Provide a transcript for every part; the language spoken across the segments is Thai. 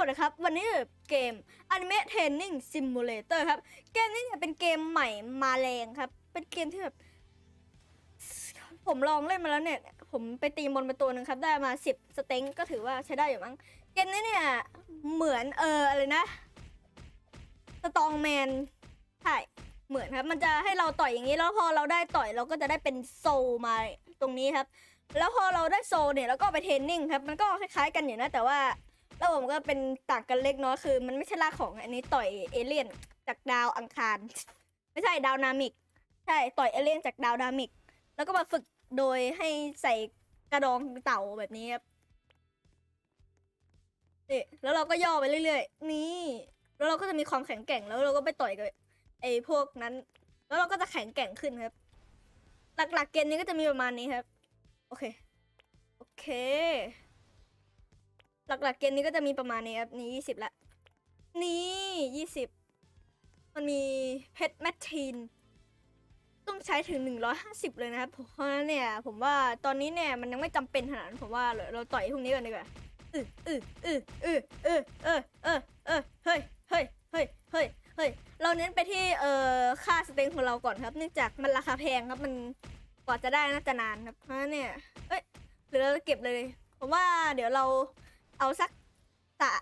วัสดีครับ วันนี้เกม Anime Training Simulator ครับ เกมนี้เนี่ยเป็นเกมใหม่มาแรงครับ เป็นเกมที่แบบ ผมลองเล่นมาแล้วเนี่ย ผมไปตีมอนไปตัวหนึ่งครับ ได้มาสิบสเต็งก็ถือว่าใช้ได้อยู่มั้ง เกมนี้เนี่ย เหมือนเอออะไรนะสตองแมนใช่เหมือนครับ มันจะให้เราต่อยอย่างนี้แล้วพอเราได้ต่อยเราก็จะได้เป็นโซมาตรงนี้ครับ แล้วพอเราได้โซเนี่ยเราก็ไปเทรนนิ่งครับ มันก็คล้ายๆกันอยู่นะแต่ว่า ระบบมันก็เป็นต่างกันเล็กน้อยคือ มันไม่ใช่ลากของอันนี้ต่อยเอเลี่ยนจากดาวอังคาร ไม่ใช่ดาวนามิก ใช่ต่อยเอเลี่ยนจากดาวนามิก แล้วก็มาฝึกโดยให้ใส่กระดองเต่าแบบนี้ครับนี่แล้วเราก็ย่อไปเรื่อยๆ นี่ แล้วเราก็จะมีความแข็งแกร่งแล้วเราก็ไปต่อยกับไอ้พวกนั้น แล้วเราก็จะแข็งแกร่งขึ้นครับ หลักๆเกมนี้ก็จะมีประมาณนี้ครับ โอเค โอเค หลักๆเกมนี้ก็จะมีประมาณนี้ครับนี่ยี่สิบละ นี่ยี่สิบมันมีเพชรแมททีนต้องใช้ถึง 150 เลยนะครับเพราะฉะนั้นเนี่ย ผมว่าตอนนี้เนี่ยมันยังไม่จำเป็นขนาดนั้นผมว่าเราต่อยพวกนี้กันดีกว่าอืออืออืออืออือเออเออเออเฮ้ยเฮ้ยเฮ้ยเฮ้ยเฮ้ยเราเน้นไปที่เอ่อค่าสเต็งของเราก่อนครับ เนื่องจากมันราคาแพงครับมันกว่าจะได้น่าจะนานครับเพราะฉะนั้นเนี่ยเอ้ยหรือเราจะเก็บเลยผมว่าเดี๋ยวเรา เอาสักตะ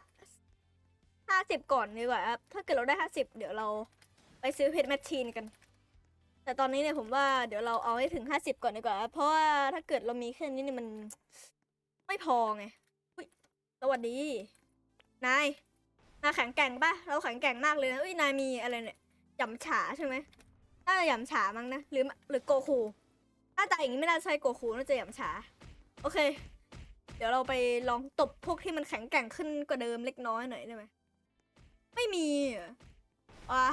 ห้าสิบก่อนดีกว่าครับถ้าเกิดเราได้ห้าสิบเดี๋ยวเราไปซื้อเพชรแมชชีนกัน แต่ตอนนี้เนี่ยผมว่าเดี๋ยวเราเอาให้ถึงห้าสิบก่อนดีกว่าครับเพราะว่าถ้าเกิดเรามีแค่นี้เนี่ยมันไม่พอไงอุ๊ยสวัสดี นายนายแข็งแกร่งปะเราแข็งแกร่งมากเลยนะเอ้ยนายมีอะไรเนี่ยหยำฉาใช่ไหมน่าจะหยำฉามั้งนะหรือหรือโกคูถ้าต่อย่างนี้ไม่น่าใช่โกคูน่าจะหยำฉา โอเค เดี๋ยวเราไปลองตบพวกที่มันแข็งแกร่งขึ้นกว่าเดิมเล็กน้อยหน่อยได้ไหมไม่มีอะ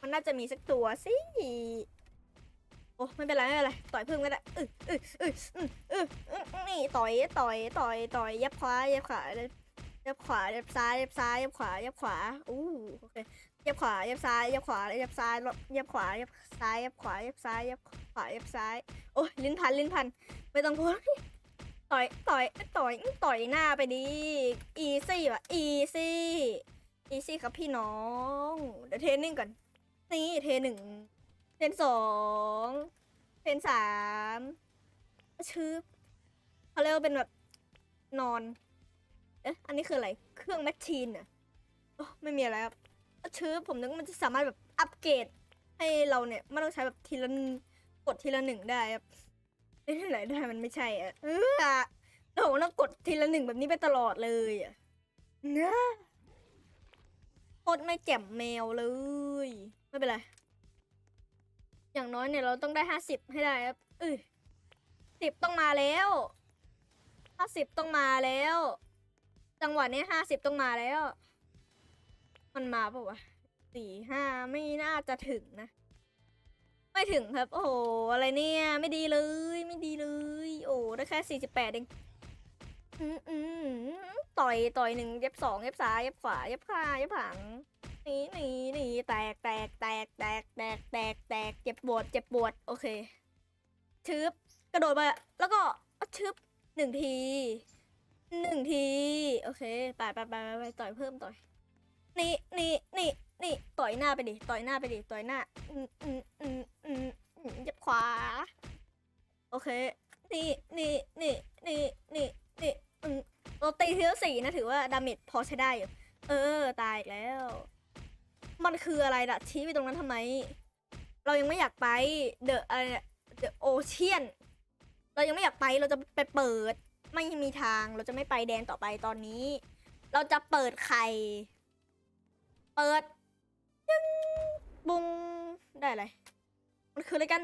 มันน่าจะมีสักตัวสิโอ้ไม่เป็นไรไม่เป็นไรต่อยพิ่มก็ได้อืออืออืออืออืออือนี่ต่อยต่อยต่อยต่อยยับขวายับขวายับขวายับซ้ายยับซ้ายยับขวายับขวาอู้โอเคยับขวายับซ้ายยับขวายับซ้ายยับขวายับซ้ายยับขวายับซ้ายยับขวายับซ้ายโอ้ยลิ้นพันลิ้นพันไม่ต้องพูด ต่อยต่อยต่อยต่อยหน้าไปดีอีซี่ว่ะอีซี่อีซี่ครับพี่น้อง เดี๋ยวเทรนนิ่งก่อน นี่เทนหนึ่งเทนสองเทนสามชืบเขาเรียกว่าเป็นแบบนอน เอ๊ะ อันนี้คืออะไร เครื่องแมชชีนอะโอ้ไม่มีอะไรครับชืบผมนึกว่ามันจะสามารถแบบอัปเกรดให้เราเนี่ย ไม่ต้องใช้แบบทีละกดทีละหนึ่งได้ครับ เอ้ยที่ไหนได้มันไม่ใช่อะเออแล้วผมต้องกดทีละหนึ่งแบบนี้ไปตลอดเลยอะนะโคตรไม่แจ่มแมวเลย ไม่เป็นไร อย่างน้อยเนี่ยเราต้องได้ห้าสิบให้ได้ครับเออสิบต้องมาแล้วห้าสิบต้องมาแล้ว จังหวะนี้ห้าสิบต้องมาแล้ว มันมาปะวะสี่ห้าไม่น่าจะถึงนะ ไม่ถึงครับ โอ้โห อะไรเนี่ย ไม่ดีเลย ไม่ดีเลย โอ้ได้แค่สี่สิบแปดเองอืมอืมต่อยต่อยหนึ่งเย็บสองเย็บซ้ายเย็บขวาเย็บข้าเย็บผังหนีหนีหนีแตกแตกแตกแตกแตกแตกแตกเจ็บปวดเจ็บปวดโอเคชึบกระโดดมาแล้วก็ชึบหนึ่งทีหนึ่งที โอเคไปไปไปไปไปต่อยเพิ่มต่อยนี่นี่นี่ นี่ต่อยหน้าไปดิ ต่อยหน้าไปดิ ต่อยหน้า อืมอืมอืมอืมอืมเจ็บขวา โอเค นี่นี่นี่นี่นี่นี่อืมเราตีเทีละสี่นะถือว่าดาเมจพอใช้ได้อยู่ เออ ตายอีกแล้ว มันคืออะไรล่ะ ชี้ไปตรงนั้นทำไม เรายังไม่อยากไป เดอะอะไรเดอะโอเชียน เรายังไม่อยากไป เราจะไปเปิด ไม่มีทาง เราจะไม่ไปแดนต่อไปตอนนี้ เราจะเปิดไข่ เปิด บุงได้อะไร มันคืออะไรกัน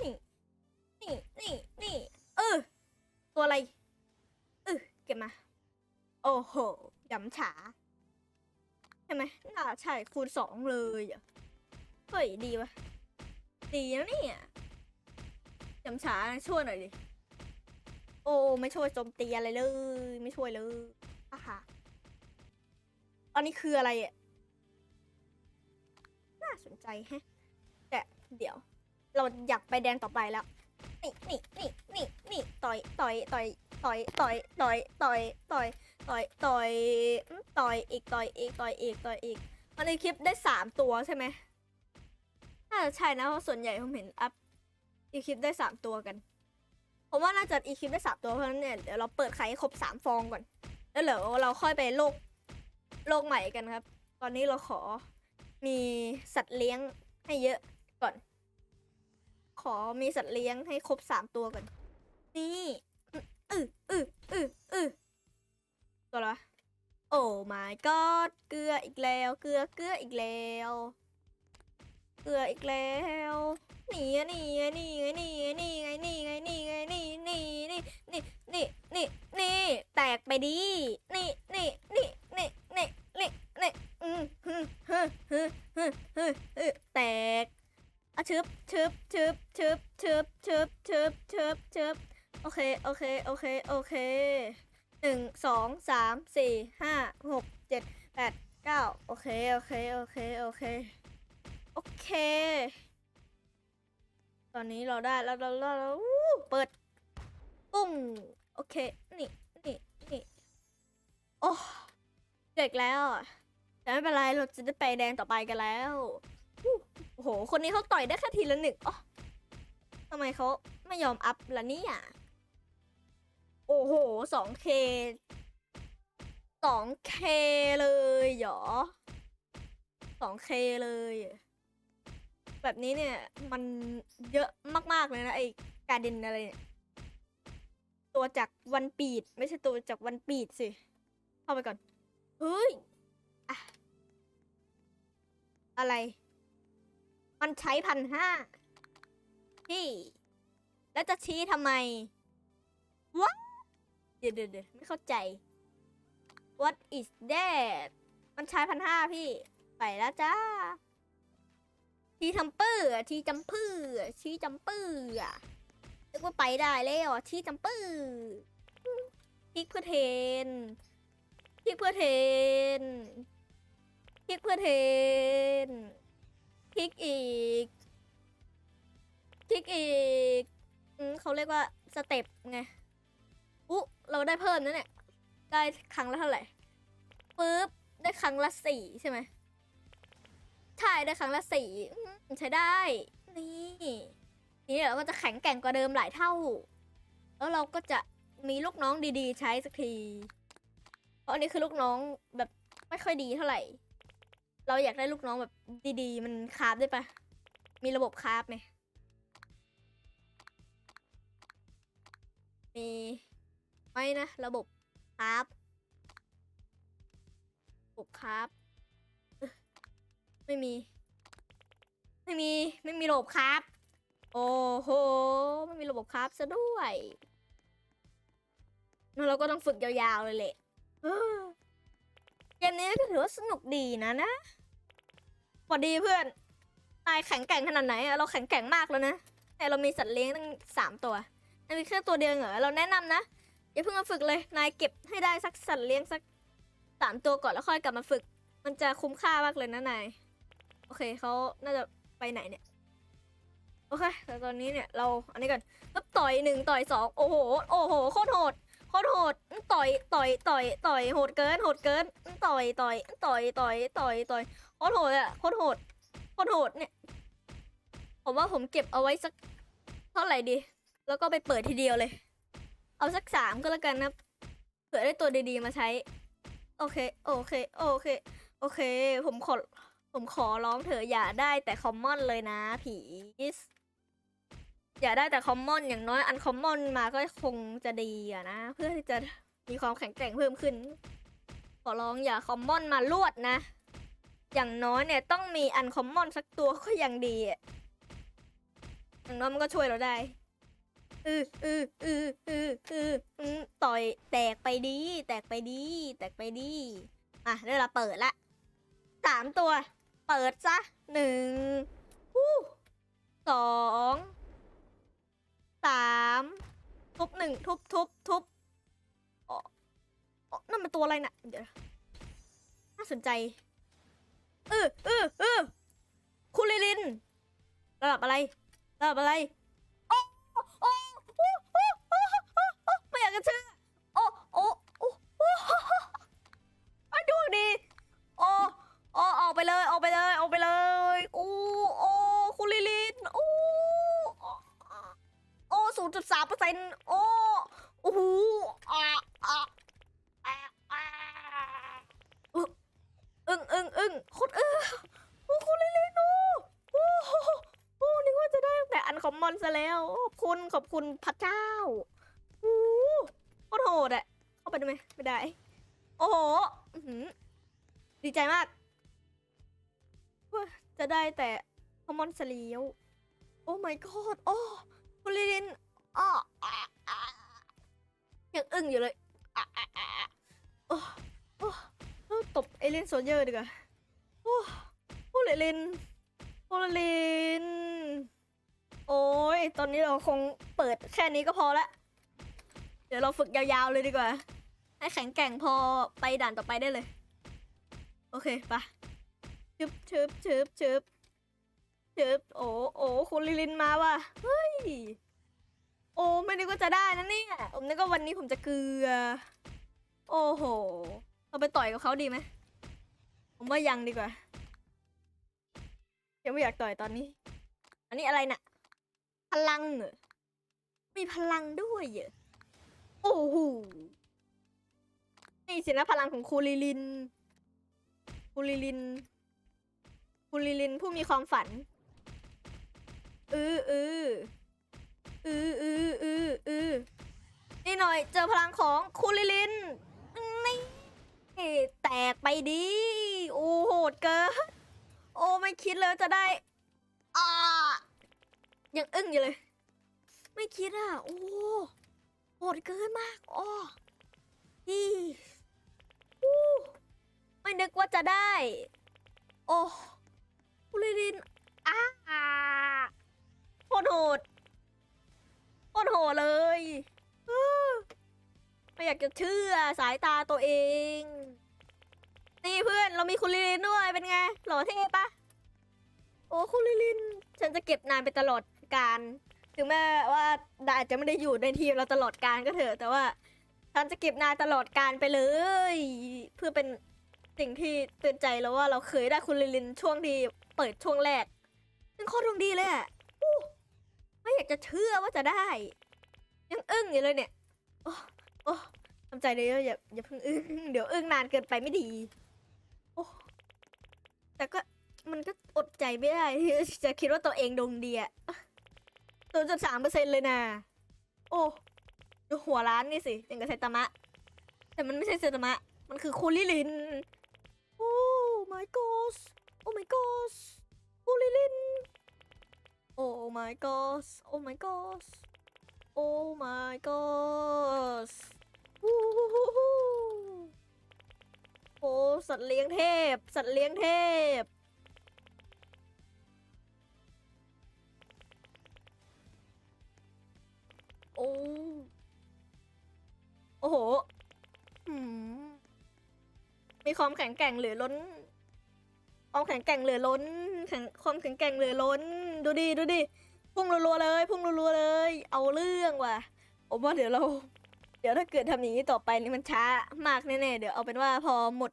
นี่ นี่ นี่ นี่ เออ ตัวอะไร เออเก็บมา โอ้โหยำฉา ใช่ไหมน่าใช่คูณสองเลยอะเฮ้ย ดีวะดีนะเนี่ยยำฉาช่วยหน่อยดิ โอ้ ไม่ช่วยโจมตีอะไรเลย ไม่ช่วยเลยอะค่ะ อันนี้คืออะไรอะน่าสนใจแฮะ แต่เดี๋ยว เราอยากไปแดนต่อไปแล้ว นี่นี่นี่นี่นี่ต่อยต่อยต่อยต่อยต่อยต่อยต่อยต่อยต่อยต่อยต่อยอีกต่อยอีกต่อยอีกต่อยอีกมันในคลิปได้สามตัวใช่ไหมน่าจะใช่นะเพราะส่วนใหญ่ผมเห็นอัพอีคลิปได้สามตัวกันผมว่าน่าจะอีคลิปได้สามตัวเพราะฉะนั้นเนี่ยเดี๋ยวเราเปิดไข่ให้ครบสามฟองก่อน แล้วเดี๋ยวเราค่อยไปโลก โลกใหม่กันครับ ตอนนี้เราขอมีสัตว์เลี้ยงให้เยอะก่อน ขอมีสัตว์เลี้ยงให้ครบสามตัวก่อน นี่อืออืออืออือตัวอะไรโอ้ my god เกลืออีกแล้ว เกลือเกลืออีกแล้ว เกลืออีกแล้วหนี่ไงนี่ไงนี่ไงนี่ไงนี่ไงหนีไงหนีไงนี่นี่นี่นี่นี่นี่นี่แตกไปดินี่นี่นี่ นี่นี่อืมฮึฮึฮึฮึฮึฮึแตกอะชึบชึบชึบชึบชึบชึบชึบชึบชึบโอเค โอเค โอเค โอเคหนึ่งสองสามสี่ห้าหกเจ็ดแปดเก้าโอเค โอเค โอเค โอเค โอเค ตอนนี้เราได้แล้วเราเราเราอู้เปิดปุ้ง โอเค นี่ นี่ นี่ โอ้ เด็กแล้ว แต่ไม่เป็นไรเราจะได้ไปแดงต่อไปกันแล้ว โอ้โห คนนี้เขาต่อยได้แค่ทีละหนึ่งอ๋อทำไมเขาไม่ยอมอัพล่ะเนี่ย โอ้โหสองเคสองเคเลยเหรอสองเคเลย แบบนี้เนี่ย มันเยอะมากๆเลยนะไอ้การเดนอะไรเนี่ยตัวจากวันปีด ไม่ใช่ตัวจากวันปีดสิ เข้าไปก่อน เฮ้ยอะอะไร มันใช้พันห้าพี่ แล้วจะชี้ทำไม วะเดี๋ยวเดี๋ยวเดี๋ยวไม่เข้าใจ what is that มันใช้พันห้าพี่ ไปแล้วจ้า ทีทำปื้ออะทีจำปื้ออะทีจำปื้อเรียกว่าไปได้แล้วอะทีจำปื้อพิกเพื่อเทน พลิกเพื่อเทนพลิกเพื่อเทนพลิกอีกพลิกอีกอเขาเรียกว่าสเต็ปไงอุ๊เราได้เพิ่มนะเนี่ย ได้ครั้งละเท่าไหร่ปุ๊บได้ครั้งละสี่ใช่ไหมใช่ได้ครั้งละสี่ใช้ได้ นี่นี่เราก็จะแข็งแกร่งกว่าเดิมหลายเท่า แล้วเราก็จะมีลูกน้องดีๆ ใช้สักที อันนี้คือลูกน้องแบบไม่ค่อยดีเท่าไหร่ เราอยากได้ลูกน้องแบบดีๆ มันคราฟได้ปะมีระบบคราฟไหมมีไหมนะ ระบบคราฟระบบคราฟไม่มี ไม่มี ไม่มีระบบครับ โอ้โห ไม่มีระบบครับซะด้วยงั้นเราก็ต้องฝึกยาวๆเลยแหละ เกมนี้ก็ถือว่าสนุกดีนะนะสวัสดีเพื่อน นายแข็งแกร่งขนาดไหนเราแข็งแกร่งมากแล้วนะแต่เรามีสัตว์เลี้ยงตั้งสามตัวอันนี้แค่ตัวเดียวเหรอเราแนะนำนะอย่าเพิ่งมาฝึกเลย นายเก็บให้ได้สักสัตว์เลี้ยงสักสามตัวก่อนแล้วค่อยกลับมาฝึก มันจะคุ้มค่ามากเลยนะนาย โอเคเขาน่าจะไปไหนเนี่ย โอเคแต่ตอนนี้เนี่ยเราอันนี้ก่อนต่อยหนึ่งต่อยสองโอ้โห โอ้โห โคตรโหด คตรโหดต่อยต่อยต่อยต่อยโหดเกินโหดเกินต่อยต่อยต่อยต่อยต่อยต่อยโคตรโหดอะโคตรโหดโคตรโหดเนี่ยผมว่าผมเก็บเอาไว้สักเท่าไหร่ดี แล้วก็ไปเปิดทีเดียวเลย เอาสักสามก็แล้วกันนะเผื่อได้ตัวดีๆมาใช้ โอเค โอเค โอเค โอเค ผมขอ ผมขอร้องเถอะอย่าได้แต่คอมมอนเลยนะผีส อย่าได้แต่คอมมอนอย่างน้อยอันคอมมอนมาก็คงจะดีอะนะ เพื่อที่จะมีความแข็งแกร่งเพิ่มขึ้น ขอร้องอย่าคอมมอนมาลวดนะ อย่างน้อยเนี่ยต้องมีอันคอมมอนสักตัวก็ยังดีอย่างน้อยมันก็ช่วยเราได้อืออืออืออืออืออือต่อยแตกไปดี แตกไปดี แตกไปดีอะได้เวลาเปิดละสามตัว เปิดซะหนึ่งสอง สามทุบหนึ่งทุบทุบทุบอ๋อนั่นมันตัวอะไรนะ่ะเดี๋ยวน่าสนใจเออเออเออคุณลิลิน ระดับอะไรระดับอะไรโอ้โอ้โอ้โอ้โอ้โอ้ไม่อยากจะเชื่อโอ้โอ้โอ้โอ้อ่ดูดีโอ้โอ้ออกไปเลยออกไปเลยออกไปเลย ร์เซ็นต์โอ้โอ้โหอะอะอะอะอึ้งอึ้งอึ้งโคตรอึ้งโอ้คุณลิลิโนโอ้โหโอ้นึกว่าจะได้แต่อันคอมมอนซะแล้ว ขอบคุณขอบคุณพระเจ้าโอ้โคตรโหดอะเข้าไปได้ไหมไม่ได้ โอ้โหอื้อดีใจมากจะได้แต่คอมมอนซะแล้วโอ้ my god โอ้คุณลิลิน อ้ออะอะยังอึ้งอยู่เลยอะอะอะอะโอ้โอ้เออตบเอเลนโซเยอร์ดีกว่าโอ้โอ้ลิลินโอ้ลิลินโอ้ยตอนนี้เราคงเปิดแค่นี้ก็พอละเดี๋ยวเราฝึกยาวๆเลยดีกว่า ให้แข็งแกร่งพอไปด่านต่อไปได้เลย โอเคปะชึบชึบชึบชึบชึบโอ้โอ้คุณลิลินมาว่ะเฮ้ย โอ้ไม่นึกว่าจะได้นะเนี่ยผมนึกว่าวันนี้ผมจะเกลือ โอ้โห เราไปต่อยกับเขาดีไหมผมว่ายังดีกว่ายังไม่อยากต่อยตอนนี้ อันนี้อะไรน่ะ พลังเหรอมีพลังด้วยเหรอโอ้โหนี่สินะพลังของคูลิลิน คูลิลิน คูลิลินผู้มีความฝัน อืออือ อืออืออืออือนี่หน่อยเจอพลังของคูลิลินนี่แตกไปดิโอ้โหดเกินโอ้ไม่คิดเลยว่าจะได้อ่ายังอึ้งอยู่เลย ไม่คิดอะ โอ้โหดเกินมากอ้ออีอู้ไม่นึกว่าจะได้ โอ้คุลิดินอ้าโคตรโหด โคตรโหดเลยไม่อยากจะเชื่อสายตาตัวเอง นี่เพื่อนเรามีคุณลิลินด้วยเป็นไง หล่อเท่ปะโอ้คุณลิลิน ฉันจะเก็บนานไปตลอดการ ถึงแม้ว่าดาอาจจะไม่ได้อยู่ในทีมเราตลอดการก็เถอะแต่ว่าฉันจะเก็บนานตลอดการไปเลย เพื่อเป็นสิ่งที่เตือนใจแล้วว่าเราเคยได้คุณลิลินช่วงที่เปิดช่วงแรกซึ่งโคตรดวงดีเลยอะ ไม่อยากจะเชื่อว่าจะได้ ยังอึ้งอยู่เลยเนี่ย โอ้โอ้ทำใจเลยอย่าอย่าเพิ่งอึ้งเดี๋ยวอึ้งนานเกินไปไม่ดี โอ้แต่ก็มันก็อดใจไม่ได้ที่จะคิดว่าตัวเองดวงดีอะตัวจุดสามเปอร์เซ็นต์เลยนะ โอ้ดูหัวร้านนี่สิอย่างกับไซตามะ แต่มันไม่ใช่ไซตามะ มันคือคูลิลิน โอ้ my god โอ้ my god คูลิลิน โอ้ my god โอ้ my god โอ้ my god ฮู้ฮู้ฮู้ฮู้โอ้สัตว์เลี้ยงเทพ สัตว์เลี้ยงเทพ โอ้โอ้โหมมีความแข็งแกร่งเหลือล้น ความแข็งแกร่งเหลือล้นแข็งความแข็งแกร่งเหลือล้น ดูดิดูดิพุ่งรัวๆเลย พุ่งรัวๆเลย เอาเรื่องว่ะผมว่าเดี๋ยวเรา เดี๋ยวถ้าเกิดทำอย่างนี้ต่อไปนี่มันช้ามากแน่ๆเดี๋ยวเอาเป็นว่าพอหมด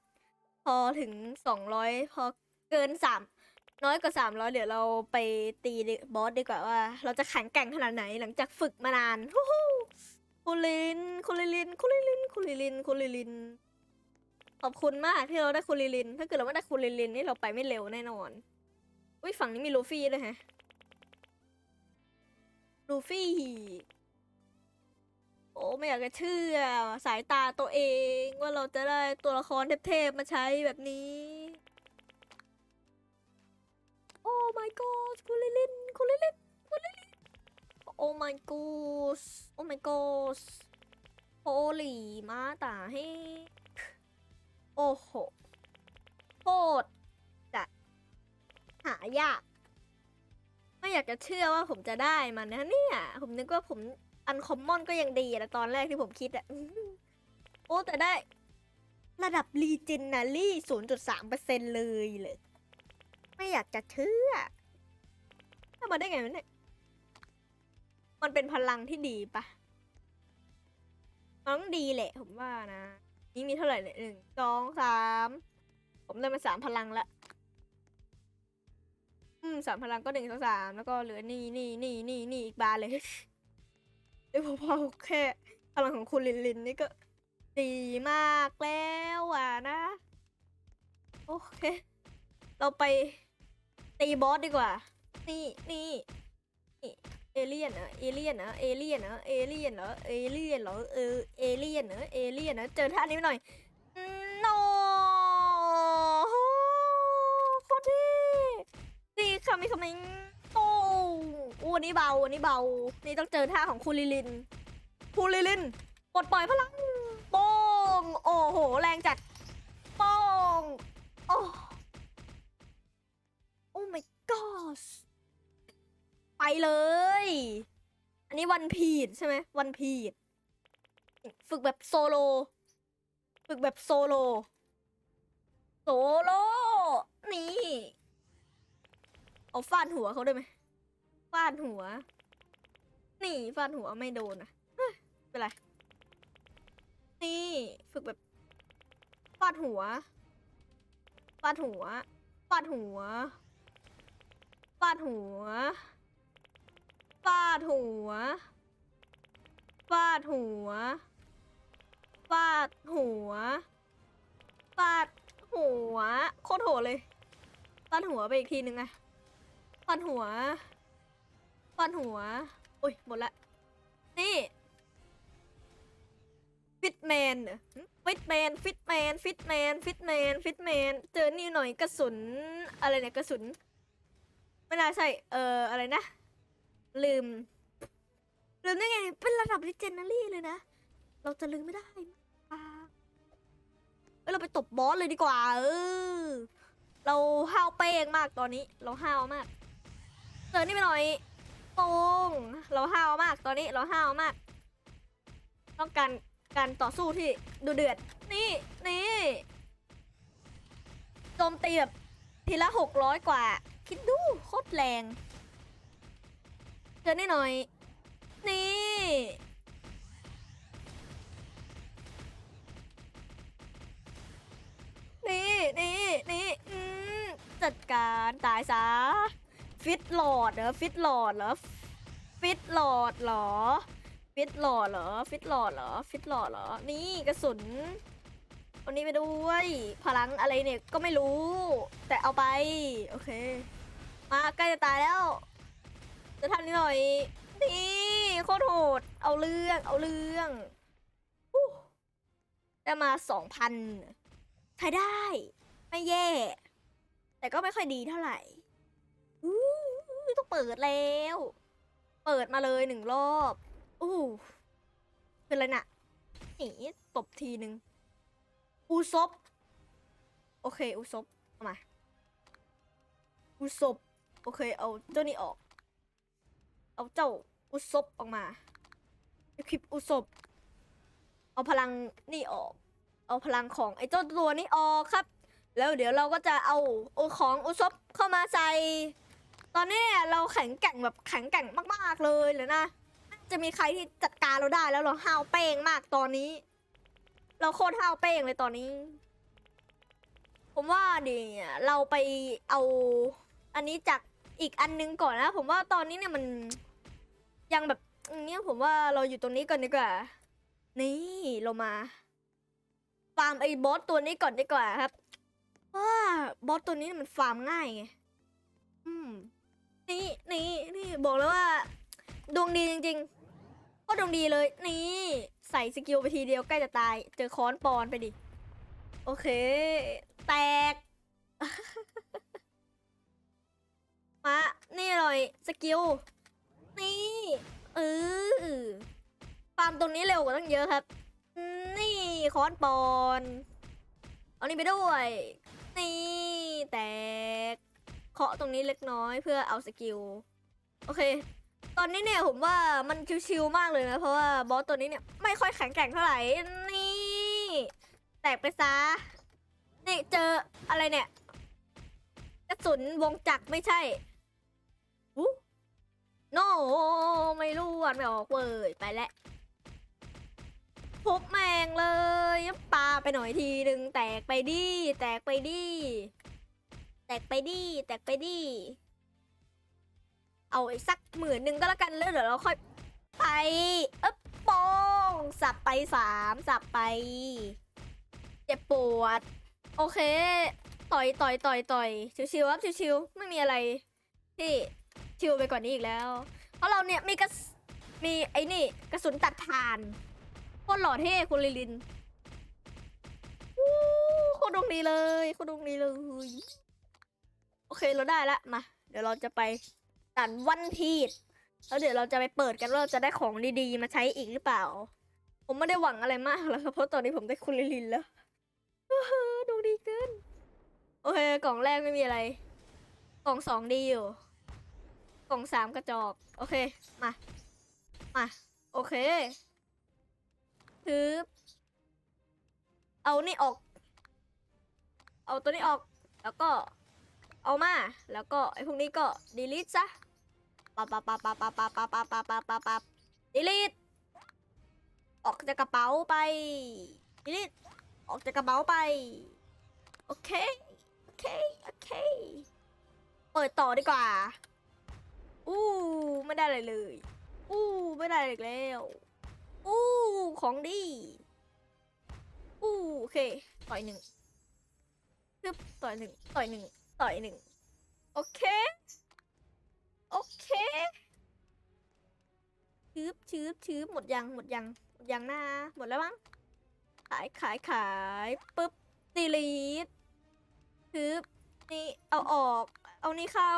พอถึงสองร้อยพอเกินสามน้อยกว่าสามร้อยเดี๋ยวเราไปตีบอสดีกว่าว่า เราจะแข็งแกร่งขนาดไหนหลังจากฝึกมานานฮู้ฮู้คุลินคุลิลินคุลิลินคุลิลินคุลิลินขอบคุณมากที่เราได้คุลิลินถ้าเกิดเราไม่ได้คุลิลินนี่เราไปไม่เร็วแน่นอนอุ้ยฝั่งนี้มีลูฟี่ด้วยฮะ ลูฟี่ โอ้ไม่อยากจะเชื่อ สายตาตัวเองว่าเราจะได้ตัวละครเทพๆมาใช้แบบนี้ โอ้ my god คุลิลินคุลิลินคุลิลินโอ้ my god โอ้ my god โฮลีมาตาให้โอ้โหโคตรจะหายาก ไม่อยากจะเชื่อว่าผมจะได้มันนะเนี่ย ผมนึกว่าผมอันคอมมอนก็ยังดีแต่ตอนแรกที่ผมคิดอะโอ้แต่ได้ระดับรีเจนนารี่0.3%เลยเลย ไม่อยากจะเชื่อถ้ามาได้ไงวะเนี่ย มันเป็นพลังที่ดีปะมันต้องดีแหละ ผมว่านะ นี่มีเท่าไหร่เนี่ยหนึ่งสองสามผมได้มาสามพลังละ อืมสามพลังก็หนึ่งสองสามแล้วก็เหลือนี่นี่นี่นี่นี่อีกบานเลยเดี๋ยวผมเอแค่พลังของคุณลินลินนี่ก็ดีมากแล้วอะนะ โอเค เราไปตีบอสดีกว่านี่นี่นี่เอเลี่ยนเหรอเอเลี่ยนเหรอเอเลี่ยนเหรอเอเลี่ยนเหรอเอเลี่ยนเหรอเออเอเลี่ยนเหรอเอเลี่ยนเหรอเจอท่านี้หน่อยโนโคตรดีดี ค่ะมีคำมิงโอ้โอ้อันนี้เบาอันนี้เบา นี่ต้องเจอท่าของคูลิลินคูลิลินปลดปล่อยพลังโป้งโอ้โห แรงจัดโป้งโอ้โอ้ my god ไปเลย อันนี้วันพีดใช่ไหมวันพีดฝึกแบบโซโล ฝึกแบบโซโล โซโล นี่ เอาฟาดหัวเขาได้ไหมฟาดหัว นี่ฟาดหัวไม่โดนนะเฮ้ยไม่เป็นไร นี่ฝึกแบบฟาดหัวฟาดหัวฟาดหัวฟาดหัวฟาดหัวฟาดหัวฟาดหัวฟาดหัวโคตรโหดเลยฟาดหัวไปอีกทีนึงอะ ฟาดหัวฟาดหัว โอ้ย หมดละ นี่ ฟิตแมนเหรอหึฟิตแมน ฟิตแมน ฟิตแมน ฟิตแมน ฟิตแมน เจอนี่หน่อยกระสุน อะไรเนี่ยกระสุน ไม่น่าใช่ เอ่อ อะไรนะ ลืม ลืมได้ไง เป็นระดับ l ิเจน a รี่เลยนะ เราจะลืมไม่ได้อ่าเอ้เราไปตบบอสเลยดีกว่า เออ เราห้าวเป้งมากตอนนี้ เราห้าวมาก เจอนี่ไปหน่อยโป้งเราห้าวมาก ตอนนี้เราห้าวมาก ต้องการการต่อสู้ที่ดูเดือด นี่นี่โจมตีแบบทีละหกร้อยกว่า คิดดูโคตรแรง เจอนี่หน่อย นี่นี่นี่นี่อืมจัดการตายซะ ฟิตหลอดเหรอฟิตหลอดเหรอฟิตหลอดเหรอ ฟิตหลอดเหรอ ฟิตหลอดเหรอ ฟิตหลอดเหรอ นี่กระสุนวันนี้ไปด้วย พลังอะไรเนี่ยก็ไม่รู้ แต่เอาไป โอเค มาใกล้จะตายแล้ว จะทำนิดหน่อย นี่โคตรโหด เอาเรื่อง เอาเรื่องได้มาสองพันใช้ได้ ไม่แย่ แต่ก็ไม่ค่อยดีเท่าไหร่ เปิดแล้ว เปิดมาเลยหนึ่งรอบอู้เป็นไรน่ะหนีตบทีหนึ่งอูซบโอเค อูซบเอามา อูซบโอเค เอาเจ้านี่ออก เอาเจ้าอุศบออกมาคลิปอุศบเอาพลังนี่ออก เอาพลังของไอ้เจ้าตัวนี้ออกครับ แล้วเดี๋ยวเราก็จะเอาเอาของอุศบเข้ามาใส่ ตอนนี้เราแข็งแกร่งแบบแข็งแกร่งมากๆเลยเลยนะน่าจะมีใครที่จัดการเราได้แล้วเราห้าวเป้งมากตอนนี้ เราโคตรห้าวเป้งเลยตอนนี้ ผมว่าดิเราไปเอาอันนี้จากอีกอันนึงก่อนนะ ผมว่าตอนนี้เนี่ยมันยังแบบเนี้ยผมว่าเราอยู่ตรงนี้ก่อนดีกว่า นี่เรามาฟาร์มไอ้บอสตัวนี้ก่อนดีกว่าครับ เพราะว่าบอสตัวนี้มันฟาร์มง่ายไง อืม นี่นี่นี่บอกแล้วว่า ดวงดีจริงๆก็ดวงดีเลย นี่ ใส่สกิลไปทีเดียวใกล้จะตาย เจอค้อนปอนไปดิ โอเค แตก มา นี่เลยสกิล นี่ เออฟาร์มตรงนี้เร็วกว่าตั้งเยอะครับ นี่ค้อนปอน เอานี่ไปด้วย นี่ แตกาะตรงนี้เล็กน้อยเพื่อเอาสกิล โอเค ตอนนี้เนี่ยผมว่ามันชิวๆมากเลยนะ เพราะว่าบอสตัวนี้เนี่ยไม่ค่อยแข็งแกร่งเท่าไหร่ นี่ แตกไปซะ นี่เจออะไรเนี่ย กระสุนวงจักรไม่ใช่อู้โนไม่รู้อ่านไม่ออกเว้ยไปแล้วทุบแมงเลยปลาไปหน่อยทีหนึ่งแตกไปดิแตกไปดิ ตกไปดิแตกไปดิเอาไอีกสักหมื่นหนึ่งก็แล้วกันแล้วเดี๋ยวเราค่อยไปเอ๊บป้งสับไปสามสับไป เจ็บปวด โอเค ต่อยต่อยต่อยต่อยชิวๆครับชิวๆไม่มีอะไร ที่ชิวไปกว่านี้อีกแล้ว เพราะเราเนี่ยมีกระมีไอ้นี่กระสุนตัดทานโคตรหล่อเท่คุณลิลินโคตรดวงดีเลยโคตรดวงดีเลย โอเคเราได้ละมา เดี๋ยวเราจะไปตัดวันพีชแล้วเดี๋ยวเราจะไปเปิดกันว่าเราจะได้ของดีๆ มาใช้อีกหรือเปล่า ผมไม่ได้หวังอะไรมากแล้วครับเพราะตอนนี้ผมได้คุณลิลินแล้วดวงดีเกินโอเคกล่องแรกไม่มีอะไร กล่องสองดีอยู่ กล่องสามกระจอก โอเค มา มา โอเคคือเอานี่ออก เอาตัวนี้ออก แล้วก็ เอามา แล้วก็ไอ้พวกนี้ก็ delete ซะปับปับปับปับปับปับปับปับปับปับปับปับ delete ออกจากกระเป๋าไป delete ออกจากกระเป๋าไป โอเค โอเค โอเค เปิดต่อดีกว่า อู้ไม่ได้อะไรเลย อู้ไม่ได้อะไรแล้ว อู้ของดี อู้โอเค ต่อยหนึ่งซึบต่อยหนึ่งต่อยหนึ่ง ต่อยหนึ่งโอเค โอเคชืบชืบชืบหมดยังหมดยังหมดยังนะหมดแล้วมั้งขายขายขายปุ๊บดีลีทชืบนี่เอาออก เอานี่เข้า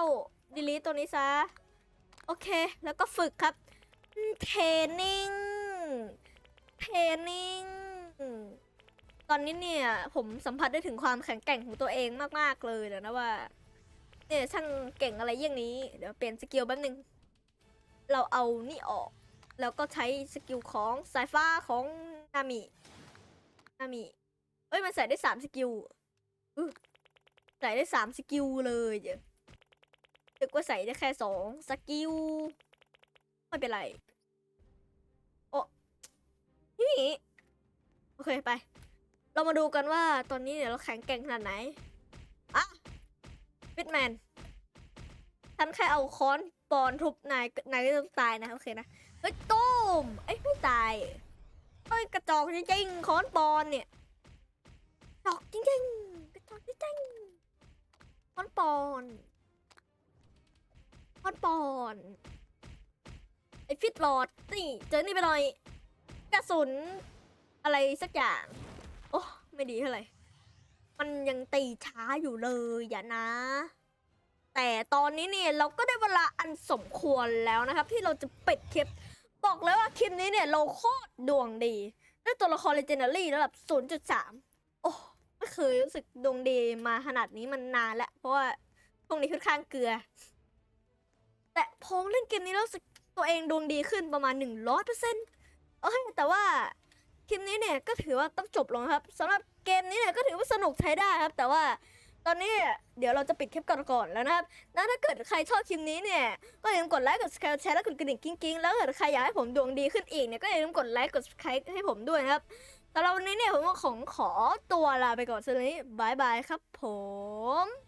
ดีลีทตัวนี้ซะโอเค แล้วก็ฝึกครับเทรนนิ่งเทรนนิ่ง ตอนนี้เนี่ยผมสัมผัสได้ถึงความแข็งแกร่งของตัวเองมากๆเลยนะว่า เนี่ยช่างเก่งอะไรอย่างนี้ เดี๋ยวเปลี่ยนสกิลแป๊บนึง เราเอานี่ออก แล้วก็ใช้สกิลของสายฟ้าของนามินามิเอ้ยมันใส่ได้สามสกิลใส่ได้สามสกิลเลยเดี๋ยวนึกว่าใส่ได้แค่สองสกิลไม่เป็นไร โอ้นี่ โอเค ไป เรามาดูกันว่าตอนนี้เนี่ยเราแข็งแกร่งขนาดไหนอะบิทแมนฉันแค่เอาค้อนปอนทุบนายนายก็ต้องตายนะโอเคนะเฮ้ยตูมเอ้ยไม่ตายเฮ้ยกระจอกจริงๆค้อนปอนเนี่ยกระจอกจริงๆกระจอกจริงๆค้อนปอนค้อนปอนไอฟิตหลอดนี่เจอนี่ไปหน่อยกระสุนอะไรสักอย่าง โอ้ไม่ดีเท่าไหร่ มันยังตีช้าอยู่เลยอย่านะ แต่ตอนนี้เนี่ยเราก็ได้เวลาอันสมควรแล้วนะครับ ที่เราจะปิดคลิป บอกเลยว่าคลิปนี้เนี่ยเราโคตรดวงดีได้ตัวละครเลเจนดารี่ระดับ 0.3 โอ้ไม่เคยรู้สึกดวงดีมาขนาดนี้มันนานแล้ว เพราะว่าพวกนี้ค่อนข้างเกลือ แต่พอเล่นเกมนี้รู้สึกตัวเองดวงดีขึ้นประมาณ 100%โอเคแต่ว่า คลิปนี้เนี่ยก็ถือว่าต้องจบลงครับสำหรับเกมนี้เนี่ยก็ถือว่าสนุกใช้ได้ครับ แต่ว่าตอนนี้เดี๋ยวเราจะปิดคลิปก่อนก่อนแล้วนะครับแล้วถ้าเกิดใครชอบคลิปนี้เนี่ย ก็อย่าลืมกดไลค์ กดแชร์และกดกระดิ่งกิ้งๆแล้วถ้าเกิดใครอยากให้ผมดวงดีขึ้นอีกเนี่ย ก็อย่าลืมกดไลค์ กดไลค์ให้ผมด้วยนะครับสำหรับวันนี้เนี่ยผมก็ของขอตัวลาไปก่อนสำหรับวันนี้บายบายครับผม